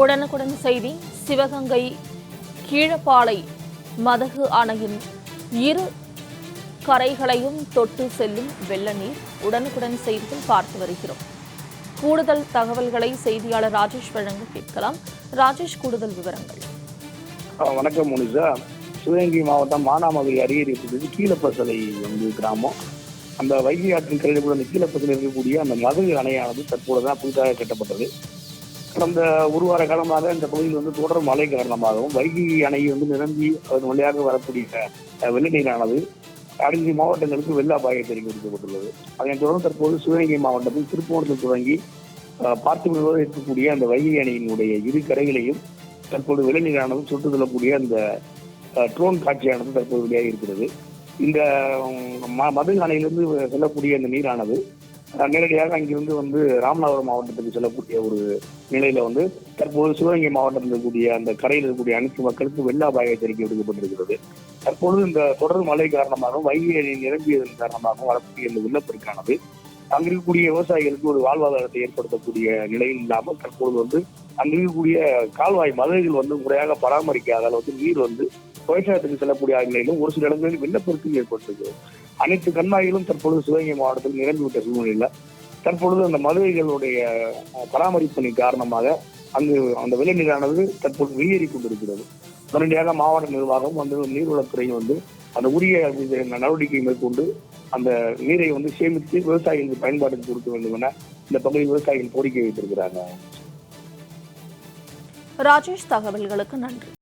உடனுக்குடன் செய்தி சிவகங்கை கீழப்பாலை மதகு அணையின் இரு கரைகளையும் தொட்டு செல்லும் வெள்ள நீர் உடனுக்குடன் செய்திகள் பார்த்து வருகிறோம். கூடுதல் தகவல்களை செய்தியாளர் ராஜேஷ் வழங்க கேட்கலாம். ராஜேஷ் கூடுதல் விவரங்கள். வணக்கம் முனிசா. சிவகங்கை மாவட்டம் மானாமதுரை அருகே இருக்கிறது கீழப்பசலை வந்து கிராமம். அந்த வைகை ஆற்றின் கரையில் கூட அந்த கீழப்பசலை இருக்கக்கூடிய அந்த மதுரை அணையானது தற்போதுதான் புதிதாக கட்டப்பட்டது. கடந்த ஒரு வார காலமாக இந்த பகுதியில் வந்து தொடர் மழை காரணமாகவும் வைகை அணை வந்து நிரம்பி அதன் வழியாக வரக்கூடிய வெள்ள நீரானது அனைத்து மாவட்டங்களுக்கு வெள்ள அபாயத்தை தெரிவிக்கப்பட்டுள்ளது. அதனைத் தொடர்ந்து தற்போது சிவகங்கை மாவட்டத்தில் திருப்பூரத்தில் தொடங்கி பார்த்து விடுவதாக இருக்கக்கூடிய அந்த வைகை அணையினுடைய இரு கரைகளையும் தற்போது வெள்ளநீரானது சுட்டு செல்லக்கூடிய அந்த ட்ரோன் காட்சியானது தற்போது வெளியாக இருக்கிறது. இந்த உம், ம- அணையிலிருந்து செல்லக்கூடிய அந்த நீரானது நேரடியாக அங்கிருந்து வந்து ராமநாதபுரம் மாவட்டத்துக்கு செல்லக்கூடிய ஒரு நிலையில வந்து தற்போது சிவகங்கை மாவட்டத்தில் இருக்கக்கூடிய அந்த கரையில் இருக்கக்கூடிய அனைத்து மக்களுக்கு வெள்ள அபாய எச்சரிக்கை விடுக்கப்பட்டிருக்கிறது. தற்பொழுது இந்த தொடர் மழை காரணமாகவும் வைகை நிரம்பியதன் காரணமாகவும் வரக்கூடிய இந்த வெள்ளப்பெருக்கானது. அங்கிருக்கக்கூடிய விவசாயிகளுக்கு ஒரு வாழ்வாதாரத்தை ஏற்படுத்தக்கூடிய நிலையில் இல்லாமல் தற்பொழுது வந்து அங்கிருக்கக்கூடிய கால்வாய் மதுரைகள் வந்து முறையாக பராமரிக்காத அளவுக்கு நீர் வந்து விவசாயத்துக்கு செல்லக்கூடிய நிலையிலும் ஒரு சில இடங்களில் வெள்ளப்பெருக்கும் ஏற்பட்டிருக்கு. அனைத்து கண்மாய்களும் தற்பொழுது சிவகங்கை மாவட்டத்தில் நிரம்பிவிட்ட சூழ்நிலையில் தற்பொழுது அந்த மதுரைகளுடைய அஹ், பராமரிப்பு பணி காரணமாக அங்கு அந்த வெள்ள நீரானது தற்போது வெளியேறி கொண்டிருக்கிறது. உடனடியாக மாவட்ட நிர்வாகம் வந்து நீர்வளத்துறையும் வந்து அந்த உரிய நடவடிக்கை மேற்கொண்டு அந்த நீரை வந்து சேமித்து விவசாயிகளுக்கு பயன்பாட்டுக்கு கொடுக்க வேண்டும் என இந்த பகுதி விவசாயிகள் கோரிக்கை வைத்திருக்கிறாங்க. ராஜேஷ் தகவல்களுக்கு நன்றி.